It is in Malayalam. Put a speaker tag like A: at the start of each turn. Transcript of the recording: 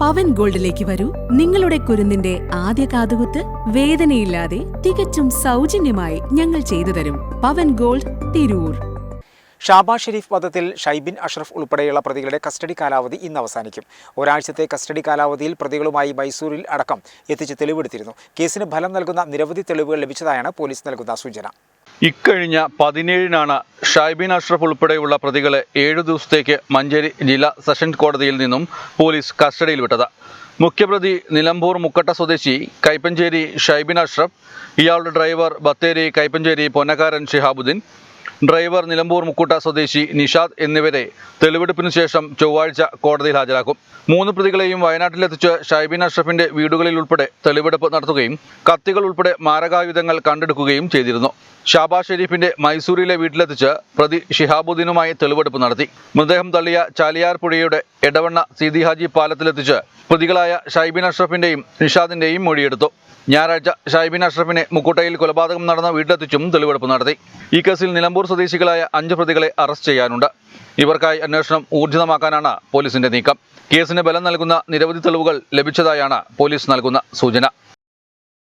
A: പവൻ ഗോൾഡിലേക്ക് വരൂ. നിങ്ങളുടെ കുരുന്നിന്റെ ആദ്യ കാതുകുത്ത് വേദനയില്ലാതെ തികച്ചും സൗജന്യമായി ഞങ്ങൾ ചെയ്തു തരും. പവൻ ഗോൾഡ് തിരൂർ.
B: ഷാബാസ് ഷെരീഫ് വധത്തിൽ ഷൈബിൻ അഷ്റഫ് ഉൾപ്പെടെയുള്ള പ്രതികളുടെ കസ്റ്റഡി കാലാവധി ഇന്ന് അവസാനിക്കും. ഒരാഴ്ചത്തെ കസ്റ്റഡി കാലാവധിയിൽ പ്രതികളുമായി മൈസൂരിൽ അടക്കം എത്തിച്ച് തെളിവെടുത്തിരുന്നു. കേസിന് ഫലം നൽകുന്ന നിരവധി തെളിവുകൾ ലഭിച്ചതായാണ് പോലീസ് നൽകുന്ന സൂചന.
C: ഇക്കഴിഞ്ഞ പതിനേഴിനാണ് ഷൈബിൻ അഷ്റഫ് ഉൾപ്പെടെയുള്ള പ്രതികളെ ഏഴു ദിവസത്തേക്ക് മഞ്ചേരി ജില്ലാ സെഷൻസ് കോടതിയിൽ നിന്നും പോലീസ് കസ്റ്റഡിയിൽ വിട്ടത്. മുഖ്യപ്രതി നിലമ്പൂർ മുക്കട്ട സ്വദേശി കൈപ്പഞ്ചേരി ഷൈബിൻ അഷ്റഫ് ഇയാളുടെ ഡ്രൈവർ ബത്തേരി കൈപ്പഞ്ചേരി പൊന്നക്കാരൻ ഷിഹാബുദ്ദീൻ ഡ്രൈവർ നിലമ്പൂർ മുക്കുട്ട സ്വദേശി നിഷാദ് എന്നിവരെ തെളിവെടുപ്പിനു ശേഷം ചൊവ്വാഴ്ച കോടതിയിൽ ഹാജരാക്കും. മൂന്ന് പ്രതികളെയും വയനാട്ടിലെത്തിച്ച് ഷൈബിൻ അഷ്റഫിന്റെ വീടുകളിൽ ഉൾപ്പെടെ തെളിവെടുപ്പ് നടത്തുകയും കത്തികൾ ഉൾപ്പെടെ മാരകായുധങ്ങൾ കണ്ടെടുക്കുകയും ചെയ്തിരുന്നു. ഷാബാസ് ഷെരീഫിന്റെ മൈസൂരിലെ വീട്ടിലെത്തിച്ച് പ്രതി ഷിഹാബുദ്ദീനുമായി തെളിവെടുപ്പ് നടത്തി. മൃതദേഹം തള്ളിയ ചാലിയാർ പുഴയുടെ എടവണ്ണ സീതി ഹാജി പാലത്തിലെത്തിച്ച് പ്രതികളായ ഷൈബിൻ അഷ്റഫിന്റെയും നിഷാദിന്റെയും മൊഴിയെടുത്തു. ഞായറാഴ്ച ഷൈബിൻ അഷ്റഫിനെ മുക്കുട്ടയിൽ കൊലപാതകം നടന്ന വീട്ടിലെത്തിച്ചും തെളിവെടുപ്പ് നടത്തി. ഈ കേസിൽ നിലമ്പൂർ സ്വദേശികളായ അഞ്ച് പ്രതികളെ അറസ്റ്റ് ചെയ്യാനുണ്ട്. ഇവർക്കായി അന്വേഷണം ഊർജിതമാക്കാനാണ് പോലീസിന്റെ നീക്കം. കേസിന് ബലം നൽകുന്ന നിരവധി തെളിവുകൾ ലഭിച്ചതായാണ് പോലീസ് നൽകുന്ന സൂചന.